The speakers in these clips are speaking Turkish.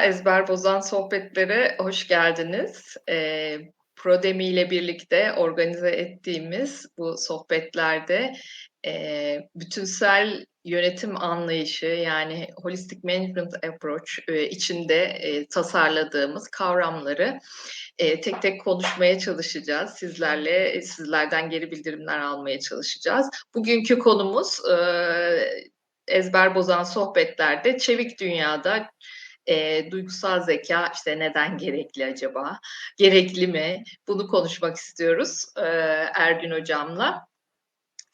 Merhaba, Ezber Bozan Sohbetlere hoş geldiniz. Eee, Prodemi ile birlikte organize ettiğimiz bu sohbetlerde, eee, bütünsel yönetim anlayışı, yani holistic management approach, eee, içinde, eee, tasarladığımız kavramları, eee, tek tek konuşmaya çalışacağız. Sizlerle, sizlerden geri bildirimler almaya çalışacağız. Bugünkü konumuz, eee, Ezber Bozan Sohbetler'de çevik dünyada Eee, duygusal zeka işte, neden gerekli acaba? Gerekli mi? Bunu konuşmak istiyoruz, eee, Ergün Hocam'la.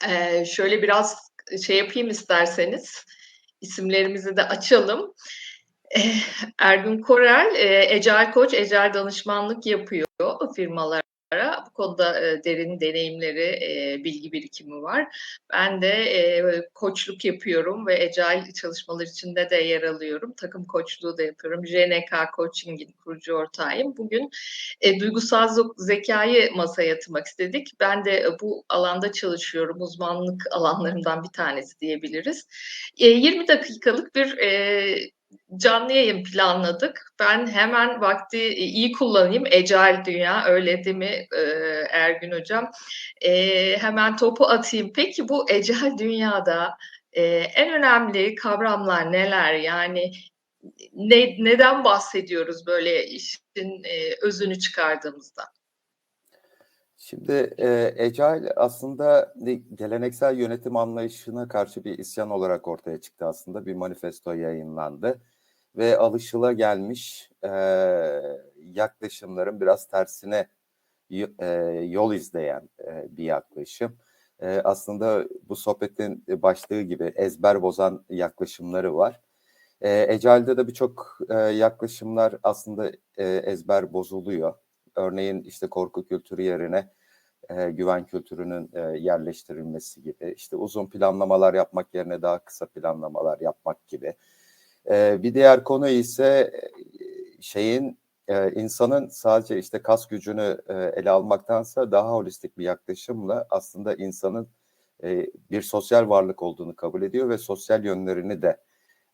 Eee, şöyle biraz şey yapayım isterseniz, isimlerimizi de açalım. Eh, Ergün Korel, eee, Agile Koç, Agile danışmanlık yapıyor firmalara. Bu konuda, eee, derin deneyimleri, eee, bilgi birikimi var. Ben de, eee, koçluk yapıyorum ve Agile çalışmalar içinde de yer alıyorum. Takım koçluğu da yapıyorum. JNK Coaching'in kurucu ortağıyım. Bugün, eee, duygusal zo zekâyı masaya yatırmak istedik. Ben de, eee, bu alanda çalışıyorum. Uzmanlık alanlarımdan bir tanesi diyebiliriz. Eee, 20 dakikalık bir, eee, canlı yayın planladık. Ben hemen vakti i iyi kullanayım. Agile dünya, öyle değil mi, eee, Ergün Hocam? Eee, hemen topu atayım. Peki bu Agile dünyada, eee, en önemli kavramlar neler? Yani ne neden bahsediyoruz böyle işin, eee, özünü çıkardığımızda? Şimdi, eee, Agile aslında geleneksel yönetim anlayışına karşı bir isyan olarak ortaya çıktı aslında. Bir manifesto yayınlandı ve alışılagelmiş, eee, yaklaşımların biraz tersine eee, yol izleyen, eee, bir yaklaşım. Eee, aslında bu sohbetin, başlığı gibi ezber bozan yaklaşımları var. Eee, Agile'da da birçok, eee, yaklaşımlar aslında, eee, ezber bozuluyor. Örneğin, işte, korku kültürü yerine, eee, güven kültürünün, eee, yerleştirilmesi gibi, işte, uzun planlamalar yapmak yerine daha kısa planlamalar yapmak gibi. Eee, bir diğer konu ise, eee, şeyin, eee, insanın sadece, işte, kas gücünü, eee, ele almaktansa daha holistik bir yaklaşımla aslında insanın, eee, bir sosyal varlık olduğunu kabul ediyor ve sosyal yönlerini de,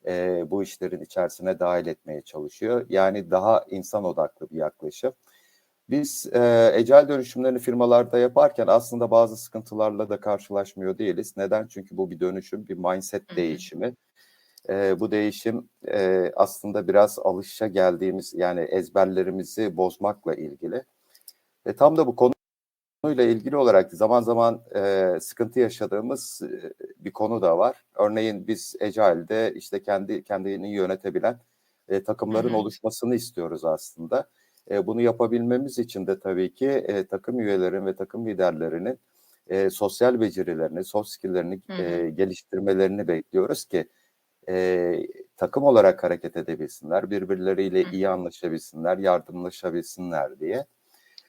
eee, bu işlerin içerisine dâhil etmeye çalışıyor. Yani daha insan odaklı bir yaklaşım. Biz, eee, Agile dönüşümlerini firmalarda yaparken aslında bazı sıkıntılarla da karşılaşmıyor değiliz. Neden? Çünkü bu bir dönüşüm, bir mindset değişimi. Eee, bu değişim, eee, aslında biraz alışageldiğimiz, yani ezberlerimizi bozmakla ilgili. Ve tam da bu konuyla ilgili olarak zaman zaman, eee, sıkıntı yaşadığımız, eee, bir konu da var. Örneğin biz Agile'de, işte, kendi kendini yönetebilen, Hı takımların oluşmasını istiyoruz aslında. Eee, bunu yapabilmemiz için de tabii ki, eee, takım üyelerinin ve takım liderlerinin, eee, sosyal becerilerini, soft skill'lerini, eee, geliştirmelerini bekliyoruz ki, eee, takım olarak hareket edebilsinler, birbirleriyle Hı iyi anlaşabilsinler, yardımlaşabilsinler diye.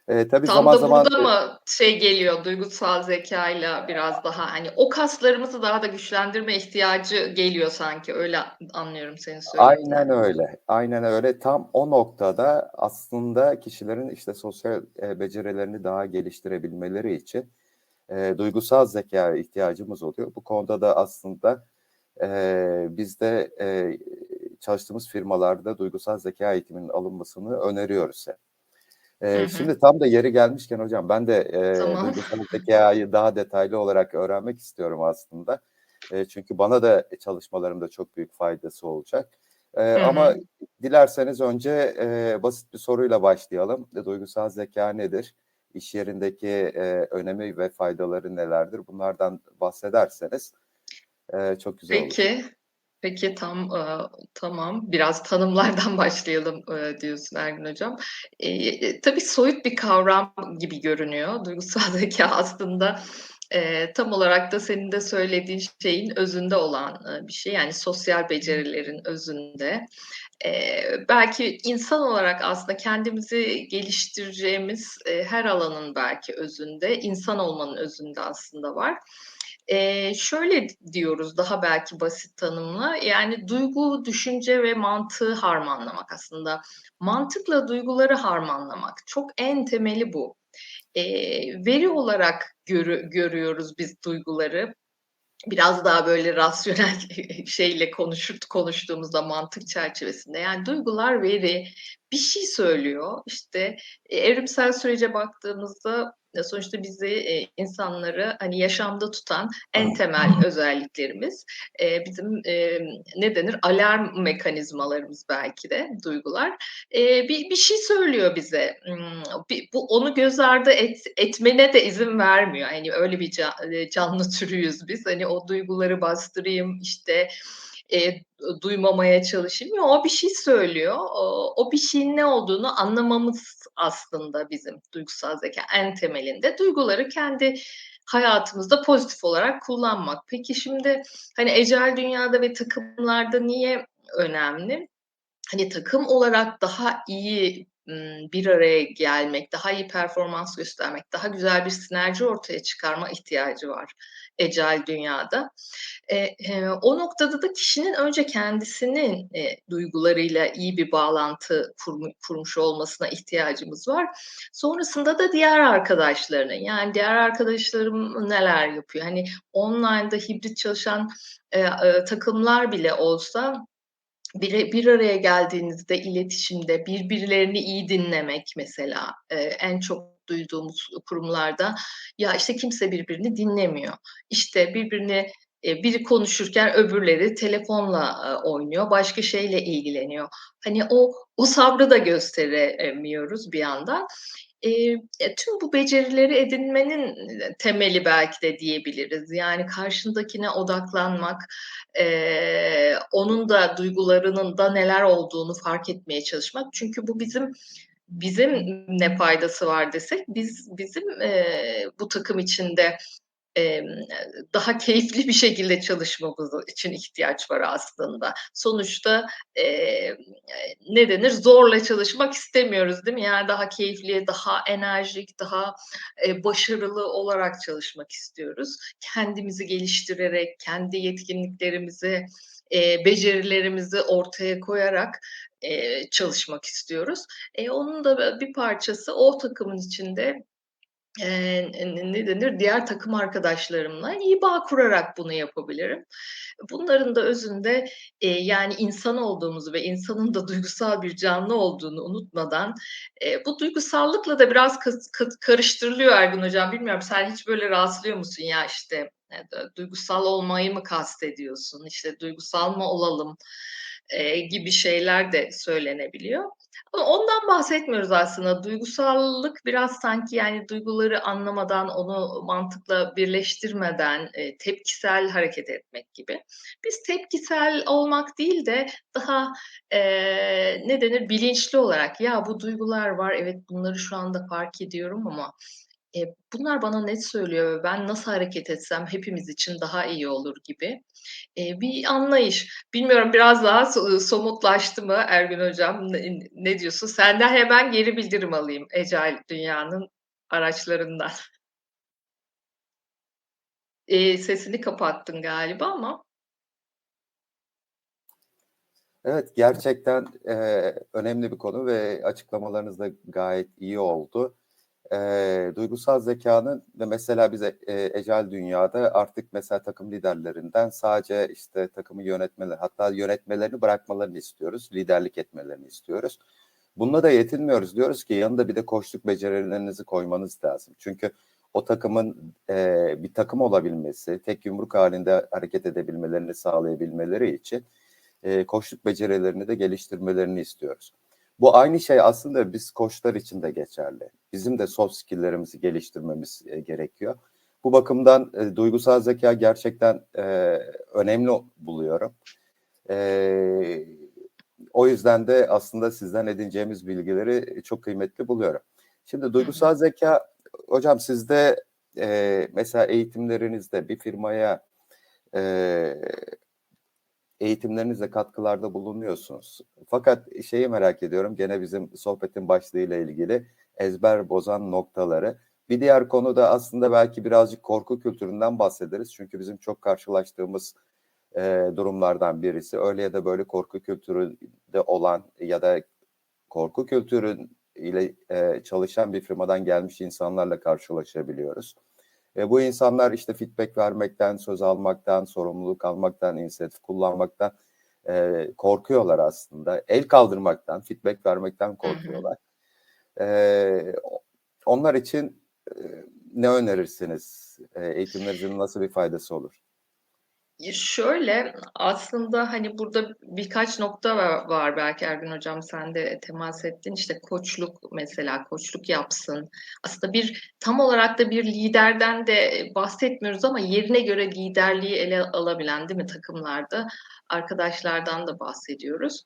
Eee, tabii Tam zaman da burada eee mı şey geliyor, duygusal zekâyla biraz daha, hani, o kaslarımızı daha da güçlendirme ihtiyacı geliyor sanki. Öyle anlıyorum Aynen söylediğinden. öyle, aynen öyle. Tam o noktada aslında kişilerin, işte, sosyal, eee, becerilerini daha geliştirebilmeleri için, eee, duygusal zekâya ihtiyacımız oluyor. Bu konuda da aslında, eee, biz de, eee, çalıştığımız firmalarda duygusal zekâ eğitiminin alınmasını öneriyoruz hep. Hı hı. şimdi tam da yeri gelmişken hocam ben de, Tamam. duygusal zekâyı daha detaylı olarak öğrenmek istiyorum aslında. Eee, çünkü bana da çalışmalarımda çok büyük faydası olacak. Eee, Hı ama hı. dilerseniz önce, eee, basit bir soruyla başlayalım. E, duygusal zekâ nedir? İş yerindeki, eee, önemi ve faydaları nelerdir? Bunlardan bahsederseniz, eee, çok güzel olur. Peki, peki tam, ııı, tamam. Biraz tanımlardan başlayalım, eee, diyorsun Ergün Hocam. Eee, tabii soyut bir kavram gibi görünüyor. Duygusal zekâ aslında, eee, tam olarak da senin de söylediğin şeyin özünde olan, eee, bir şey. Yani sosyal becerilerin özünde. Eee, belki insan olarak aslında kendimizi geliştireceğimiz, eee, her alanın belki özünde, insan olmanın özünde aslında var. Eee, şöyle diyoruz daha belki basit tanımla, yani duygu, düşünce ve mantığı harmanlamak aslında. Mantıkla duyguları harmanlamak. Çok en temeli bu. Eee, veri olarak görü görüyoruz biz duyguları. biraz daha böyle rasyonel şeyle konuşur konuştuğumuzda mantık çerçevesinde yani duygular veri, bir şey söylüyor. İşte, eee, evrimsel sürece baktığımızda ya sonuçta bizi, eee, insanları, hani, yaşamda tutan en temel özelliklerimiz, bizim, ne denir, alarm mekanizmalarımız belki de duygular. Bir bir şey söylüyor bize. Bi bu onu göz ardı et etmene de izin vermiyor. Hani, öyle bir canlı türüyüz biz. Hani, o duyguları bastırayım, işte, ı duymamaya çalışayım. Yo, o bir şey söylüyor. Ooo, o bir şeyin ne olduğunu anlamamız aslında bizim duygusal zekâ en temelinde. Duyguları kendi hayatımızda pozitif olarak kullanmak. Peki şimdi, hani, ecel dünyada ve takımlarda niye önemli? Hani, takım olarak daha iyi, bir araya gelmek, daha iyi performans göstermek, daha güzel bir sinerji ortaya çıkarma ihtiyacı var ecel dünyada. Eee, eee, o noktada da kişinin önce kendisinin, eee, duygularıyla iyi bir bağlantı kurmu kurmuş olmasına ihtiyacımız var. Sonrasında da diğer arkadaşlarının, yani diğer arkadaşlarım neler yapıyor? Hani, online'da hibrit çalışan, eee, ııı, takımlar bile olsa bire bir araya geldiğinizde iletişimde birbirlerini iyi dinlemek mesela, eee, en çok duyduğumuz kurumlarda, ya, işte, kimse birbirini dinlemiyor. İşte, birbirini eee, biri konuşurken öbürleri telefonla, aaa, oynuyor, başka şeyle ilgileniyor. Hani, o o sabrı da gösteremiyoruz bir yandan. Eee, ya, tüm bu becerileri edinmenin temeli belki de diyebiliriz. Yani karşındakine odaklanmak, eee, onun da duygularının da neler olduğunu fark etmeye çalışmak. Çünkü bu bizim bizim ne faydası var desek biz bizim, eee, bu takım içinde, emm, daha keyifli bir şekilde çalışmamız için ihtiyaç var aslında. Sonuçta, eee, ne denir, zorla çalışmak istemiyoruz, değil mi? Yani daha keyifli, daha enerjik, daha, eee, başarılı olarak çalışmak istiyoruz. Kendimizi geliştirerek, kendi yetkinliklerimizi, eee, becerilerimizi ortaya koyarak, eee, çalışmak istiyoruz. Eee, onun da bir parçası o takımın içinde, eee, n ne denir, diğer takım arkadaşlarımla iyi bağ kurarak bunu yapabilirim. Bunların da özünde, eee, yani insan olduğumuzu ve insanın da duygusal bir canlı olduğunu unutmadan, eee, bu duygusallıkla da biraz karıştırılıyor Ergun Hocam. Bilmiyorum sen hiç böyle rastlıyor musun? Ya, işte, duygusal olmayı mı kastediyorsun? İşte, duygusal mı olalım, eee, gibi şeyler de söylenebiliyor. Ondan bahsetmiyoruz aslında. Duygusallık biraz sanki, yani, duyguları anlamadan, onu mantıkla birleştirmeden, eee, tepkisel hareket etmek gibi. Biz tepkisel olmak değil de daha, eee, ne denir, bilinçli olarak, ya, bu duygular var, evet, bunları şu anda fark ediyorum ama, eee, bunlar bana ne söylüyor ve ben nasıl hareket etsem hepimiz için daha iyi olur gibi, eee, bir anlayış. Bilmiyorum biraz daha so somutlaştı mı Ergün Hocam? Ne ne diyorsun? Senden hemen geri bildirim alayım ecel dünyanın araçlarından. Eee, sesini kapattın galiba ama. Evet, gerçekten, eee, önemli bir konu ve açıklamalarınız da gayet iyi oldu. Eee, duygusal zekânın ve mesela biz, eee, ecel dünyada artık mesela takım liderlerinden sadece, işte, takımı yönetmeleri hatta yönetmelerini bırakmalarını istiyoruz, liderlik etmelerini istiyoruz. Bununla da yetinmiyoruz. Diyoruz ki yanında bir de koçluk becerilerinizi koymanız lazım. Çünkü o takımın, eee, bir takım olabilmesi, tek yumruk hâlinde hareket edebilmelerini sağlayabilmeleri için, eee, koçluk becerilerini de geliştirmelerini istiyoruz. Bu aynı şey aslında biz koçlar için de geçerli. Bizim de soft skill'lerimizi geliştirmemiz, eee, gerekiyor. Bu bakımdan, eee, duygusal zekâ gerçekten, eee, önemli buluyorum. Eee, o yüzden de aslında sizden edineceğimiz bilgileri çok kıymetli buluyorum. Şimdi duygusal zekâ hocam sizde, eee, mesela eğitimlerinizde bir firmaya, eee, eğitimlerinizle katkılarda bulunuyorsunuz. Fakat şeyi merak ediyorum, gene bizim sohbetin başlığıyla ilgili ezber bozan noktaları. Bir diğer konu da aslında belki birazcık korku kültüründen bahsederiz. Çünkü bizim çok karşılaştığımız, eee, durumlardan birisi. Öyle ya da böyle korku kültüründe olan ya da korku kültürüyle, eee, çalışan bir firmadan gelmiş insanlarla karşılaşabiliyoruz. E, bu insanlar işte feedback vermekten, söz almaktan, sorumluluk almaktan, inisiyatif kullanmaktan e, korkuyorlar aslında. El kaldırmaktan, feedback vermekten korkuyorlar. E, onlar için e, ne önerirsiniz? E, eğitimlerinizin nasıl bir faydası olur? Şöyle, aslında, hani, burada birkaç nokta va var belki Ergün Hocam sen de temas ettin. İşte, koçluk mesela, koçluk yapsın. Aslında bir tam olarak da bir liderden de bahsetmiyoruz ama yerine göre liderliği ele alabilen, değil mi, takımlarda arkadaşlardan da bahsediyoruz.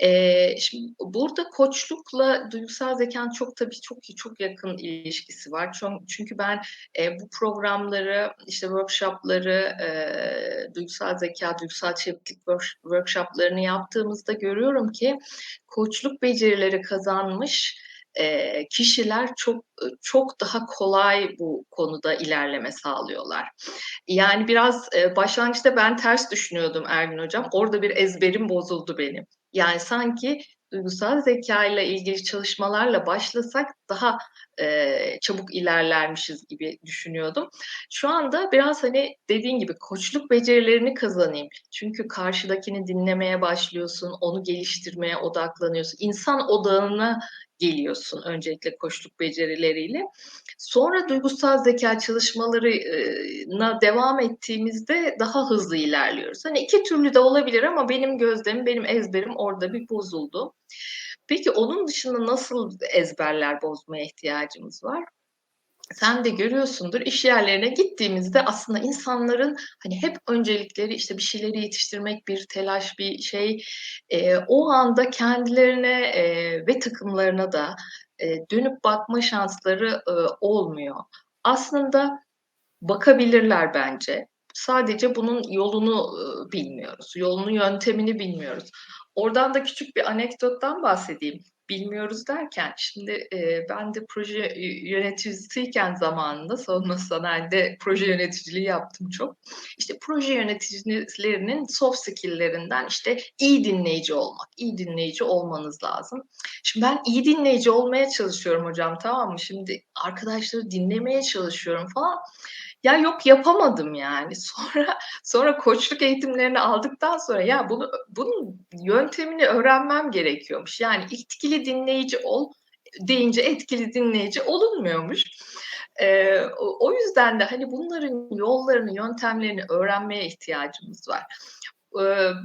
Eee, şimdi burada koçlukla duygusal zekânın çok tabii çok çok yakın ilişkisi var. Çünkü ben, eee, bu programları, işte, workshop'ları, eee, duygusal zekâ, duygusal çeviklik work workshop'larını yaptığımızda görüyorum ki koçluk becerileri kazanmış, kişiler çok, çok daha kolay bu konuda ilerleme sağlıyorlar. Yani biraz, başlangıçta ben ters düşünüyordum Ergün Hocam. Orada bir ezberim bozuldu benim. Yani sanki duygusal zekâyla ilgili çalışmalarla başlasak daha, eee, çabuk ilerlermişiz gibi düşünüyordum. Şu anda biraz, hani, dediğin gibi koçluk becerilerini kazanayım. Çünkü karşıdakini dinlemeye başlıyorsun, onu geliştirmeye odaklanıyorsun. İnsan odağına geliyorsun öncelikle koçluk becerileriyle. Sonra duygusal zekâ çalışmalarına devam ettiğimizde daha hızlı ilerliyoruz. Hani, iki türlü de olabilir ama benim gözlemim, benim ezberim orada bir bozuldu. Peki onun dışında nasıl ezberler bozmaya ihtiyacımız var? Sen de görüyorsundur, iş yerlerine gittiğimizde aslında insanların, hani, hep öncelikleri, işte, bir şeyleri yetiştirmek, bir telaş, bir şey. Eee, o anda kendilerine, eee, ve takımlarına da, eee, dönüp bakma şansları, ııı, olmuyor. Aslında bakabilirler bence. Sadece bunun yolunu, ııı, bilmiyoruz. Yolunu, yöntemini bilmiyoruz. Oradan da küçük bir anekdottan bahsedeyim. Bilmiyoruz derken, şimdi, eee, ben de proje yö yöneticisiyken zamanında savunma sanayide proje yöneticiliği yaptım çok. İşte, proje yöneticilerinin soft skill'lerinden, işte, iyi dinleyici olmak, iyi dinleyici olmanız lazım. Şimdi ben iyi dinleyici olmaya çalışıyorum hocam, tamam mı? Şimdi arkadaşları dinlemeye çalışıyorum falan. Ya, yok yapamadım yani. Sonra sonra koçluk eğitimlerini aldıktan sonra ya bunu bunun yöntemini öğrenmem gerekiyormuş. Yani etkili dinleyici ol deyince etkili dinleyici olunmuyormuş. Eee, o yüzden de, hani, bunların yollarını, yöntemlerini öğrenmeye ihtiyacımız var.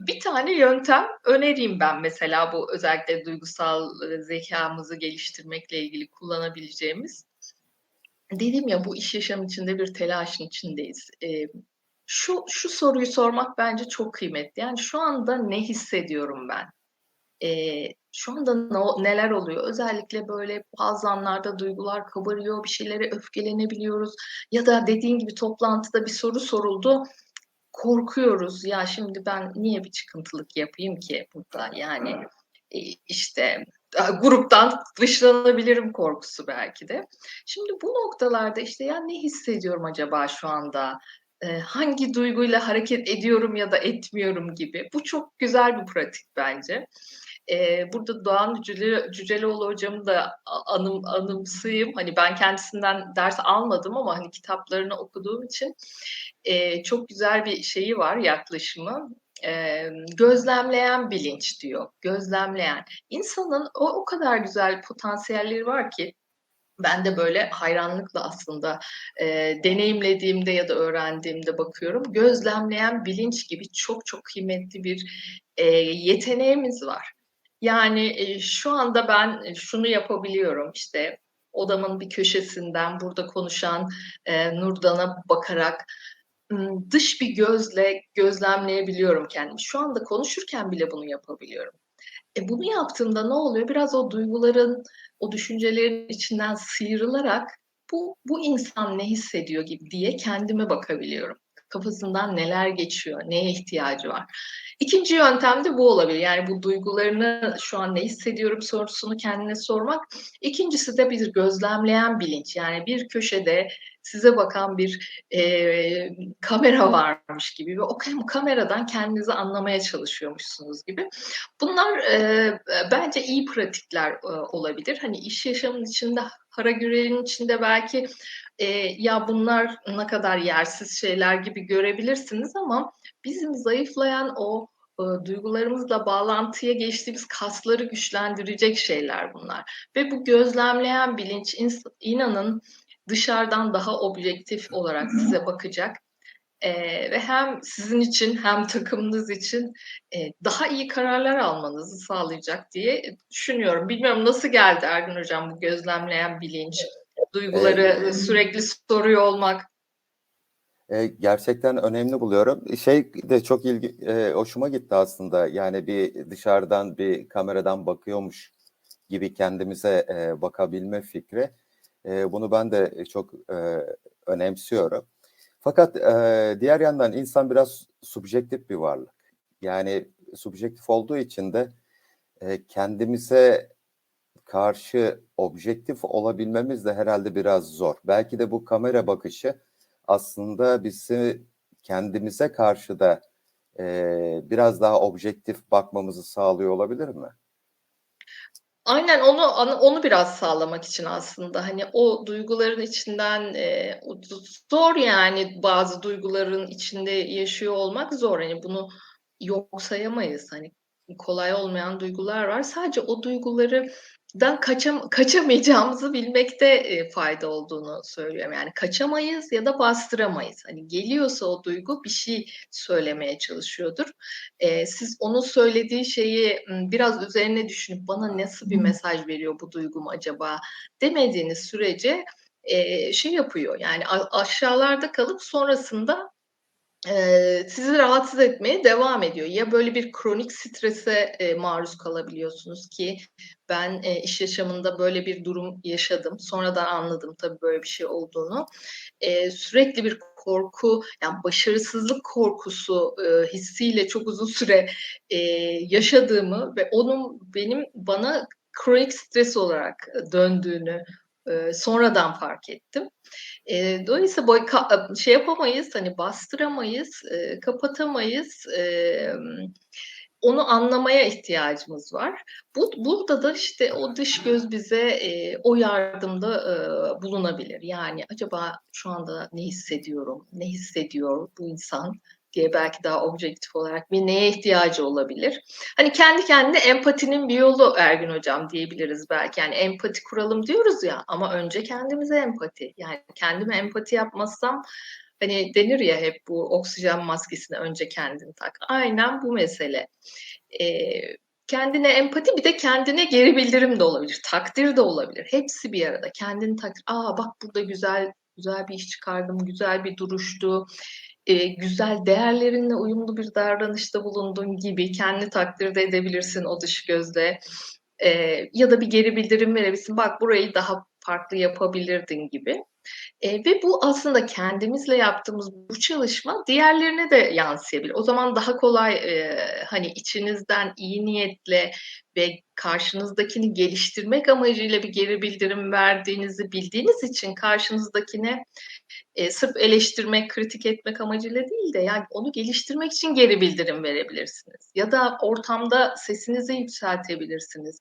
Bir tane yöntem önereyim ben mesela bu özellikle duygusal, ııı, zekâmızı geliştirmekle ilgili kullanabileceğimiz. Dedim ya, bu iş yaşamı içinde bir telaşın içindeyiz. Eee, şu şu soruyu sormak bence çok kıymetli. Yani, şu anda ne hissediyorum ben? Eee, şu anda no neler oluyor? Özellikle, böyle, bazı anlarda duygular kabarıyor, bir şeylere öfkelenebiliyoruz ya da dediğin gibi toplantıda bir soru soruldu, korkuyoruz. Ya, şimdi ben niye bir çıkıntılık yapayım ki burada? Yani, işte, gruptan dışlanabilirim korkusu belki de. Şimdi bu noktalarda, işte, ya, ne hissediyorum acaba şu anda? Eee, hangi duyguyla hareket ediyorum ya da etmiyorum gibi. Bu çok güzel bir pratik bence. Eee, burada Doğan Cüce Cüceloğlu hocamı da anım anımsayayım. Hani, ben kendisinden ders almadım ama, hani, kitaplarını okuduğum için, çok güzel bir şeyi var, yaklaşımı. Gözlemleyen bilinç diyor, gözlemleyen. İnsanın o o kadar güzel potansiyelleri var ki ben de böyle hayranlıkla aslında, eee, deneyimlediğimde ya da öğrendiğimde bakıyorum. Gözlemleyen bilinç gibi çok çok kıymetli bir, eee, yeteneğimiz var. Yani, eee, şu anda ben şunu yapabiliyorum, işte, odamın bir köşesinden burada konuşan, eee, Nurdan'a bakarak, dış bir gözle gözlemleyebiliyorum kendimi. Şu anda konuşurken bile bunu yapabiliyorum. E, bunu yaptığımda ne oluyor? Biraz o duyguların, o düşüncelerin içinden sıyrılarak bu bu insan ne hissediyor gibi diye kendime bakabiliyorum. Kafasından neler geçiyor, neye ihtiyacı var? 2'nci yöntem de bu olabilir. Yani bu duygularını şu an ne hissediyorum sorusunu kendine sormak. 2'ncisi de bir gözlemleyen bilinç. Yani bir köşede size bakan bir, eee, kamera varmış gibi ve o kam kameradan kendinizi anlamaya çalışıyormuşsunuz gibi. Bunlar, eee, bence iyi pratikler, ııı, olabilir. Hani, iş yaşamının içinde para güreğinin içinde belki, eee, ya bunlar ne kadar yersiz şeyler gibi görebilirsiniz ama bizim zayıflayan o, ııı, duygularımızla bağlantıya geçtiğimiz kasları güçlendirecek şeyler bunlar. Ve bu gözlemleyen bilinç inanın dışarıdan daha objektif olarak size bakacak, eee, ve hem sizin için hem takımınız için, eee, daha iyi kararlar almanızı sağlayacak diye düşünüyorum. Bilmiyorum nasıl geldi Ergün Hocam bu gözlemleyen bilinç, duyguları, Eee ııı, sürekli soruyor olmak? Eee, gerçekten önemli buluyorum. Şey de çok ilgi eee, hoşuma gitti aslında. Yani bir dışarıdan bir kameradan bakıyormuş gibi kendimize, eee, bakabilme fikri. Eee, bunu ben de çok, eee, önemsiyorum. Fakat, eee, diğer yandan insan biraz subjektif bir varlık. Yani subjektif olduğu için de, eee, kendimize karşı objektif olabilmemiz de herhâlde biraz zor. Belki de bu kamera bakışı aslında bizi kendimize karşı da, eee, biraz daha objektif bakmamızı sağlıyor olabilir mi? Aynen onu onu biraz sağlamak için aslında, hani, o duyguların içinden, z zor yani bazı duyguların içinde yaşıyor olmak zor. Hani, bunu yok sayamayız. Hani, kolay olmayan duygular var. Sadece o duygulardan kaçam kaçamayacağımızı bilmekte, eee, fayda olduğunu söylüyorum. Yani kaçamayız ya da bastıramayız. Hani, geliyorsa o duygu bir şey söylemeye çalışıyordur. Eee, siz onun söylediği şeyi, biraz üzerine düşünüp bana nasıl bir mesaj veriyor bu duygum acaba demediğiniz sürece, eee, şey yapıyor yani aşağılarda kalıp sonrasında, eee, sizi rahatsız etmeye devam ediyor. Ya böyle bir kronik strese, eee, maruz kalabiliyorsunuz ki ben, eee, iş yaşamında böyle bir durum yaşadım. Sonradan anladım tabii böyle bir şey olduğunu. Eee, sürekli bir korku, yani başarısızlık korkusu, ııı, hissiyle çok uzun süre, eee, yaşadığımı ve onun benim bana kronik stres olarak, döndüğünü, sonradan fark ettim. Dolayısıyla boy şey yapamayız, hani, bastıramayız, eee, kapatamayız. Onu anlamaya ihtiyacımız var. Bu burada da işte o dış göz bize, o yardımda, bulunabilir. Yani acaba şu anda ne hissediyorum, ne hissediyor bu insan diye belki daha objektif olarak ve neye ihtiyacı olabilir? Hani, kendi kendine empatinin bir yolu Ergün Hocam diyebiliriz belki. Yani empati kuralım diyoruz ya ama önce kendimize empati. Yani kendime empati yapmazsam, hani, denir ya hep bu oksijen maskesini önce kendin tak. Aynen bu mesele. Eee, kendine empati bir de kendine geri bildirim de olabilir, takdir de olabilir. Hepsi bir arada. Kendini takdir, "A, bak burada güzel güzel bir iş çıkardım, güzel bir duruştu, eee, güzel değerlerinle uyumlu bir davranışta bulundun." gibi kendini takdir de edebilirsin o dış gözle. Eee, ya da bir geri bildirim verebilirsin, "Bak burayı daha farklı yapabilirdin." gibi. Eee, ve bu aslında kendimizle yaptığımız bu çalışma diğerlerine de yansıyabilir. O zaman daha kolay, eee, hani, içinizden iyi niyetle ve karşınızdakini geliştirmek amacıyla bir geri bildirim verdiğinizi bildiğiniz için karşınızdakine, eee, sırf eleştirmek, kritik etmek amacıyla değil de yani onu geliştirmek için geri bildirim verebilirsiniz ya da ortamda sesinizi yükseltebilirsiniz.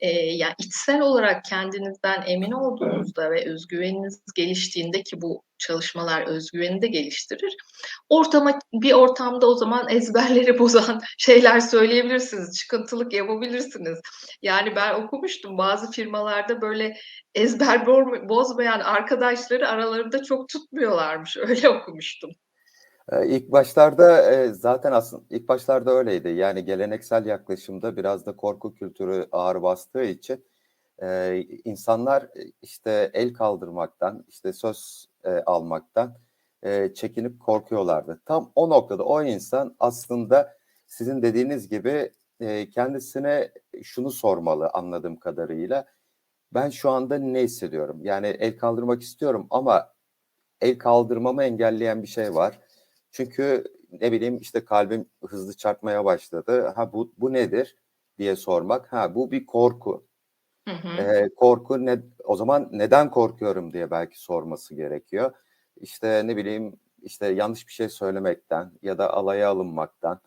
Eee, ya içsel olarak kendinizden emin olduğunuzda ve öz güveniniz geliştiğinde ki bu çalışmalar öz güveni de geliştirir. Ortama bir ortamda o zaman ezberleri bozan şeyler söyleyebilirsiniz, çıkıntılık yapabilirsiniz. Yani ben okumuştum bazı firmalarda böyle ezber bozmayan arkadaşları aralarında çok tutmuyorlarmış. Öyle okumuştum. Eee, ilk başlarda, eee, zaten aslın ilk başlarda öyleydi. Yani geleneksel yaklaşımda biraz da korku kültürü ağır bastığı için, eee, insanlar, eee, işte, el kaldırmaktan, işte, söz, almaktan, çekinip korkuyorlardı. Tam o noktada o insan aslında sizin dediğiniz gibi, kendisine şunu sormalı anladığım kadarıyla: "Ben şu anda ne hissediyorum?" Yani el kaldırmak istiyorum ama el kaldırmamı engelleyen bir şey var. Çünkü ne bileyim, işte, kalbim hızlı çarpmaya başladı. "Ha, bu bu nedir?" diye sormak. "Ha, bu bir korku." Hı hı. Eee, korku ne o zaman neden korkuyorum diye belki sorması gerekiyor. İşte, ne bileyim, işte, yanlış bir şey söylemekten ya da alaya alınmaktan,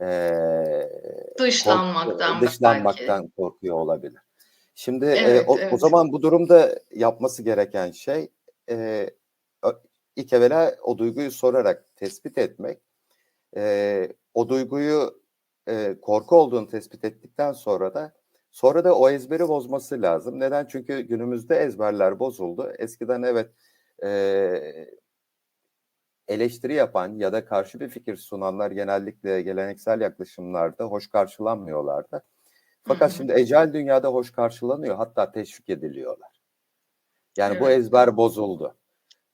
eee, kork Dışlanmaktan be belki. dışlanmaktan korkuyor olabilir. Şimdi e, Evet, o, o evet. zaman bu durumda yapması gereken şey e, ilk evvela o duyguyu sorarak tespit etmek. E, o duyguyu e, korku olduğunu tespit ettikten sonra da sonra da o ezberi bozması lazım. Neden? Çünkü günümüzde ezberler bozuldu. Eskiden evet e, eleştiri yapan ya da karşı bir fikir sunanlar genellikle geleneksel yaklaşımlarda hoş karşılanmıyorlardı. Fakat şimdi ecel dünyada hoş karşılanıyor hatta teşvik ediliyorlar. Yani bu Evet. ezber bozuldu.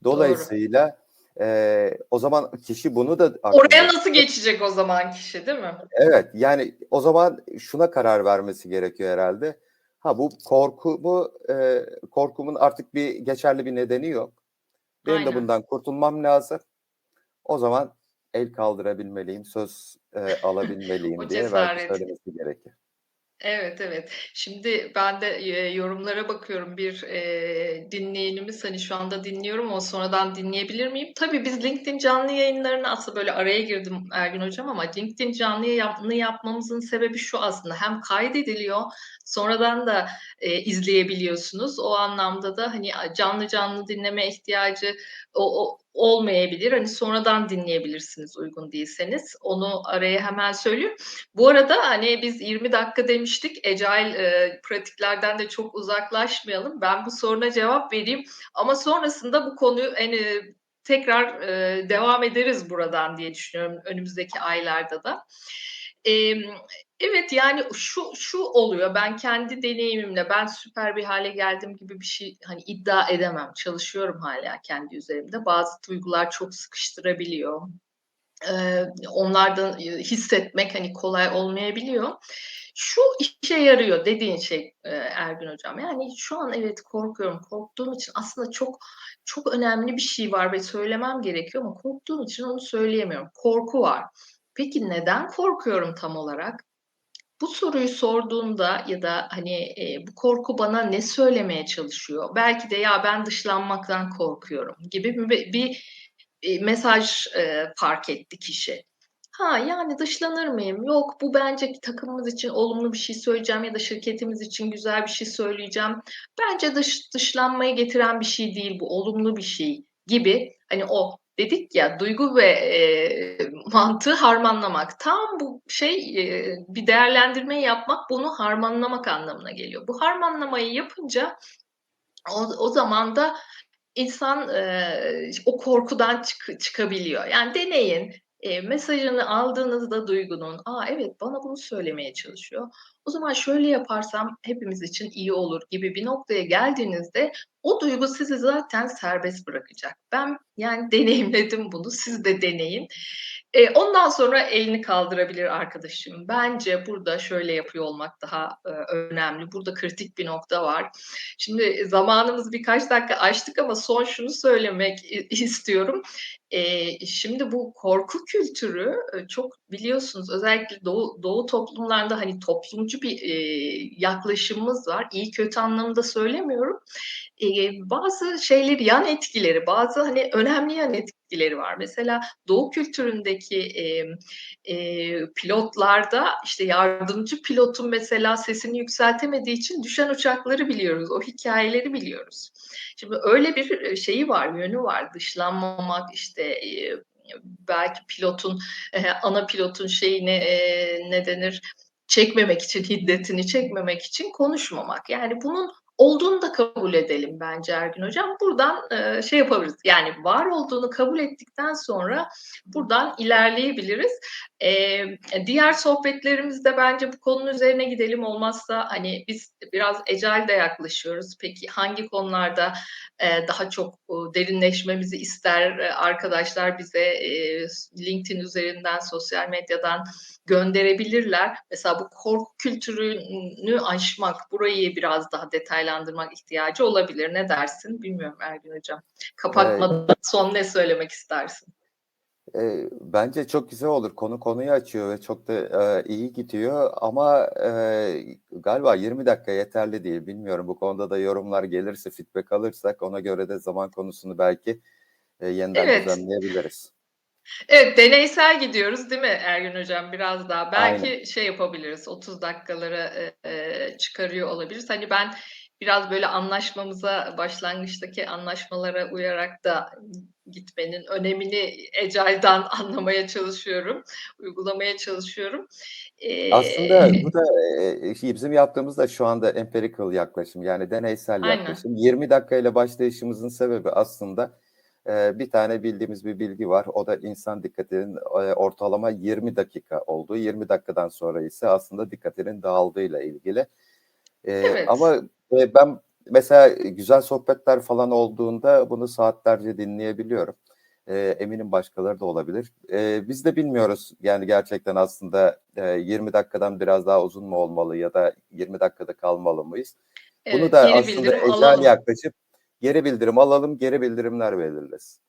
Dolayısıyla e, o zaman kişi bunu da Oraya nasıl geçecek o zaman kişi değil mi? Evet yani o zaman şuna karar vermesi gerekiyor herhalde. Ha bu korku bu e, korkumun artık bir geçerli bir nedeni yok. Benim de Aynen. bundan kurtulmam lazım. O zaman el kaldırabilmeliyim, söz e, alabilmeliyim diye belki söylemesi gerekir. Evet, evet. Şimdi ben de, yorumlara bakıyorum. Bir, eee, dinleyenimiz, hani, şu anda dinliyorum ama sonradan dinleyebilir miyim? Tabii biz LinkedIn canlı yayınlarına aslında böyle araya girdim Ergün Hocam ama LinkedIn canlı yayını yapmamızın sebebi şu aslında: Hem kaydediliyor, sonradan da, eee, izleyebiliyorsunuz. O anlamda da, hani, canlı canlı dinleme ihtiyacı o o olmayabilir. Hani, sonradan dinleyebilirsiniz uygun değilseniz. Onu araya hemen söyleyeyim. Bu arada, hani, biz 20 dakika demiştik. Agile, eee, pratiklerden de çok uzaklaşmayalım. Ben bu soruna cevap vereyim ama sonrasında bu konuyu en eee, tekrar, eee, devam ederiz buradan diye düşünüyorum önümüzdeki aylarda da. Emm, evet, yani şu şu oluyor, ben kendi deneyimimle ben süper bir hâle geldim gibi bir şey, hani, iddia edemem. Çalışıyorum hâlâ kendi üzerimde. Bazı duygular çok sıkıştırabiliyor. Eee, onlardan, eee, hissetmek, hani, kolay olmayabiliyor. Şu işe yarıyor dediğin şey, eee, Ergün Hocam. Yani şu an evet korkuyorum. Korktuğum için aslında çok çok önemli bir şey var ve söylemem gerekiyor ama korktuğum için onu söyleyemiyorum. Korku var. Peki neden korkuyorum tam olarak? Bu soruyu sorduğunda ya da, hani, eee, bu korku bana ne söylemeye çalışıyor? Belki de ya ben dışlanmaktan korkuyorum gibi bir bir, eee, mesaj, eee, fark etti kişi. Ha, yani dışlanır mıyım? Yok, bu bence takımımız için olumlu bir şey söyleyeceğim ya da şirketimiz için güzel bir şey söyleyeceğim. Bence dış dışlanmayı getiren bir şey değil bu, olumlu bir şey gibi. Hani o dedik ya duygu ve, eee, mantığı harmanlamak. Tam bu şey, eee, bir değerlendirme yapmak, bunu harmanlamak anlamına geliyor. Bu harmanlamayı yapınca o o zaman da insan, eee, o korkudan çık çıkabiliyor. Yani deneyin. Eee, mesajını aldığınızda duygunun, "A, evet, bana bunu söylemeye çalışıyor. O zaman şöyle yaparsam hepimiz için iyi olur." gibi bir noktaya geldiğinizde o duygu sizi zaten serbest bırakacak. Ben, yani deneyimledim bunu, siz de deneyin. Eee, ondan sonra elini kaldırabilir arkadaşım. Bence burada şöyle yapıyor olmak daha, eee, önemli. Burada kritik bir nokta var. Şimdi zamanımız birkaç dakika aştık ama son şunu söylemek istiyorum. Eee, şimdi bu korku kültürü, eee, çok biliyorsunuz özellikle Doğu Doğu toplumlarında, hani, toplumcu bir, eee, yaklaşımımız var. İyi kötü anlamında söylemiyorum. Eee, bazı şeyleri, yan etkileri, bazı, hani, önemli yan etkileri var. Mesela Doğu kültüründeki, emm, eee, pilotlarda, işte, yardımcı pilotun mesela sesini yükseltemediği için düşen uçakları biliyoruz. O hikâyeleri biliyoruz. Şimdi öyle bir, eee, şeyi var, yönü var. Dışlanmamak, işte, eee, belki pilotun, eee, ana pilotun şeyini, eee, ne denir, çekmemek için, hiddetini çekmemek için konuşmamak. Yani bunun olduğunu da kabul edelim bence Ergün Hocam. Buradan, eee, şey yapabiliriz, yani var olduğunu kabul ettikten sonra buradan ilerleyebiliriz. Emm, diğer sohbetlerimizde bence bu konunun üzerine gidelim. Olmazsa, hani, biz biraz Agile de yaklaşıyoruz. Peki hangi konularda, eee, daha çok, uuu, derinleşmemizi ister, eee, arkadaşlar bize, s LinkedIn üzerinden, sosyal medyadan gönderebilirler. Mesela bu korku kültürünü aşmak, burayı biraz daha detaylandırmak ihtiyacı olabilir. Ne dersin? Bilmiyorum Ergün Hocam. Kapatmadan son ne söylemek istersin? Eee, bence çok güzel olur. Konu konuyu açıyor ve çok da, eee, iyi gidiyor ama, eee, galiba 20 dakika yeterli değil. Bilmiyorum bu konuda da yorumlar gelirse, feedback alırsak ona göre de zaman konusunu belki, eee, yeniden Evet. düzenleyebiliriz. Evet, deneysel gidiyoruz, değil mi Ergün Hocam biraz daha? Aynen. Belki şey yapabiliriz, 30 dakikalara, eee, eee, çıkarıyor olabiliriz. Hani, ben biraz böyle anlaşmamıza, başlangıçtaki anlaşmalara uyarak da gitmenin önemini Agile'dan anlamaya çalışıyorum, uygulamaya çalışıyorum. Aslında Eee bu da, eee, şey, bizim yaptığımız da şu anda empirical yaklaşım, yani deneysel Aynen. yaklaşım. 20 dakikayla başlayışımızın sebebi aslında, eee, bir tane bildiğimiz bir bilgi var. O da insan dikkatinin, eee, ortalama 20 dakika olduğu, 20 dakikadan sonra ise aslında dikkatinin dağıldığıyla ilgili. Eee, Evet. ama, eee, ben mesela güzel sohbetler falan olduğunda bunu saatlerce dinleyebiliyorum. Eee, eminim başkaları da olabilir. Biz de bilmiyoruz yani gerçekten aslında, eee, 20 dakikadan biraz daha uzun mu olmalı ya da 20 dakikada kalmalı mıyız? Bunu Evet, da geri aslında alalım. yaklaşıp geri bildirim alalım, geri bildirimler belirlesin.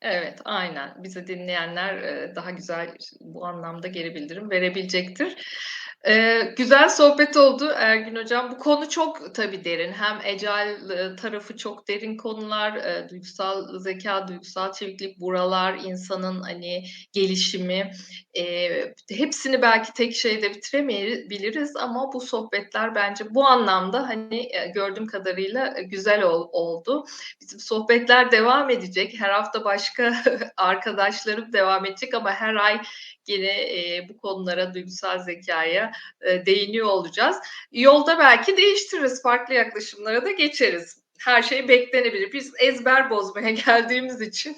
Evet, aynen. Bizi dinleyenler, eee, daha güzel bu anlamda geri bildirim verebilecektir. Eee, güzel sohbet oldu Ergün Hocam. Bu konu çok tabii derin. Hem Agile ııı, tarafı çok derin konular, eee, duygusal zekâ, duygusal çeviklik, buralar, insanın, hani, gelişimi. Eee, hepsini belki tek şeyde bitiremeyebiliriz ama bu sohbetler bence bu anlamda, hani, eee, gördüğüm kadarıyla, eee, güzel ol oldu. Bizim sohbetler devam edecek. Her hafta başka arkadaşlarım devam edecek ama her ay gene, eee, bu konulara, duygusal zekâya, eee, değiniyor olacağız. Yolda belki değiştiririz, farklı yaklaşımlara da geçeriz. Her şey beklenebilir. Biz ezber bozmaya geldiğimiz için,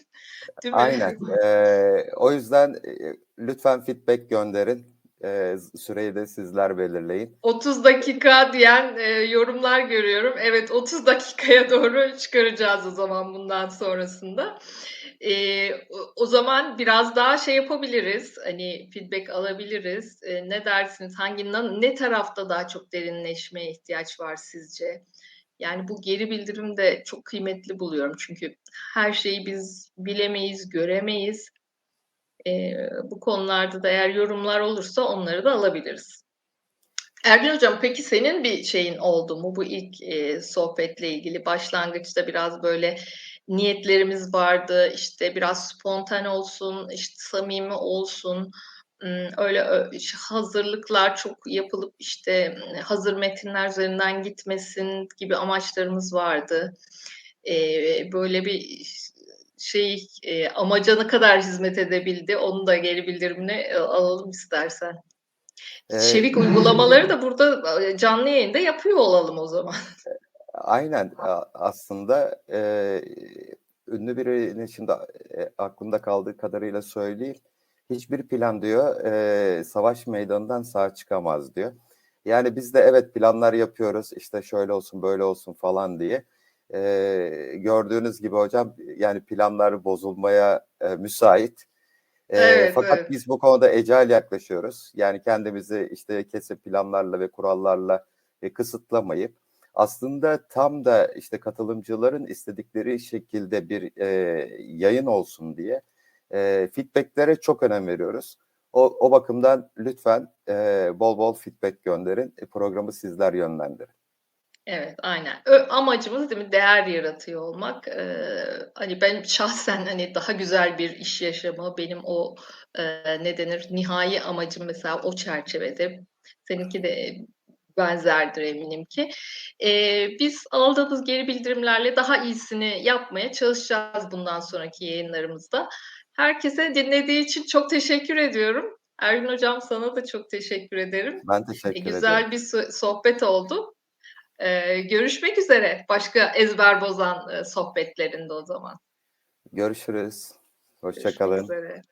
değil mi? Aynen. Eee, o yüzden, eee, lütfen feedback gönderin. Z süreyi de sizler belirleyin. 30 dakika diyen, eee, yorumlar görüyorum. Evet, 30 dakikaya doğru çıkaracağız o zaman bundan sonrasında. Eee, o zaman biraz daha şey yapabiliriz, hani, feedback alabiliriz. Eee, ne dersiniz? Hangi ne tarafta daha çok derinleşmeye ihtiyaç var sizce? Yani, bu geri bildirimi de çok kıymetli buluyorum çünkü her şeyi biz bilemeyiz, göremeyiz. Eee, bu konularda da eğer yorumlar olursa onları da alabiliriz. Ergün Hocam, peki senin bir şeyin oldu mu bu ilk, eee, sohbetle ilgili? Başlangıçta biraz böyle niyetlerimiz vardı, işte, biraz spontane olsun, işte, samimi olsun, öyle hazırlıklar çok yapılıp, işte, hazır metinler üzerinden gitmesin gibi amaçlarımız vardı. Eee, böyle bir şey, eee, amaca ne kadar hizmet edebildi? Onun da geri bildirimini, eee, alalım istersen. Eee Çevik uygulamaları da burada, eee, canlı yayında yapıyor olalım o zaman. Aynen. Aslında, eee, ünlü birinin şimdi, eee, aklımda kaldığı kadarıyla söyleyeyim. "Hiçbir plan" diyor, eee, "savaş meydanından sağ çıkamaz." diyor. Yani biz de evet, planlar yapıyoruz, işte, şöyle olsun, böyle olsun falan diye. Eee, gördüğünüz gibi hocam, yani planlar bozulmaya, eee, müsait. Eee, Evet, fakat evet. biz bu konuda Agile yaklaşıyoruz. Yani kendimizi, işte, kesip planlarla ve kurallarla, eee, kısıtlamayıp aslında tam da, işte, katılımcıların istedikleri şekilde bir, eee, yayın olsun diye, eee, feedback'lere çok önem veriyoruz. O o bakımdan lütfen, eee, bol bol feedback gönderin. E, programı sizler yönlendirin. Evet, aynen. Ö amacımız, değil mi, değer yaratıyor olmak. Eee, hani, ben şahsen, hani, daha güzel bir iş yaşamı, benim o, eee, ne denir, nihai amacım mesela o çerçevede. Seninki de, benzerdir eminim ki. Eee, biz aldığımız geri bildirimlerle daha iyisini yapmaya çalışacağız bundan sonraki yayınlarımızda. Herkese dinlediği için çok teşekkür ediyorum. Ergün Hocam, sana da çok teşekkür ederim. Ben E, teşekkür ederim. güzel bir so sohbet oldu. Eee, görüşmek üzere başka ezber bozan, eee, sohbetlerinde o zaman. Görüşürüz. Hoşça Görüşmek kalın. üzere.